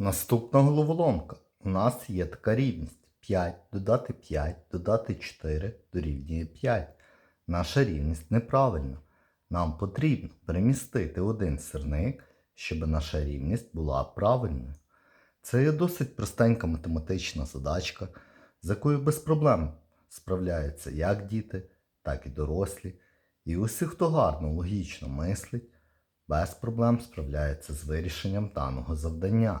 Наступна головоломка. У нас є така рівність. 5 додати 5 додати 4 дорівнює 5. Наша рівність неправильна. Нам потрібно перемістити один сирник, щоб наша рівність була правильною. Це є досить простенька математична задачка, з якою без проблем справляються як діти, так і дорослі. І усі, хто гарно логічно мислить, без проблем справляється з вирішенням даного завдання.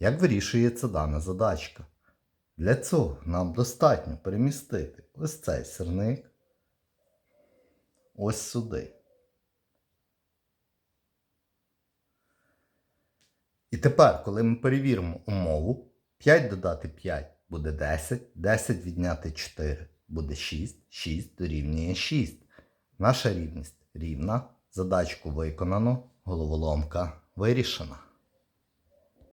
Як вирішується дана задачка? Для цього нам достатньо перемістити ось цей сирник ось сюди. І тепер, коли ми перевіримо умову, 5 додати 5 буде 10, 10 відняти 4 буде 6, 6 дорівнює 6. Наша рівність рівна. Задачку виконано, головоломка вирішена.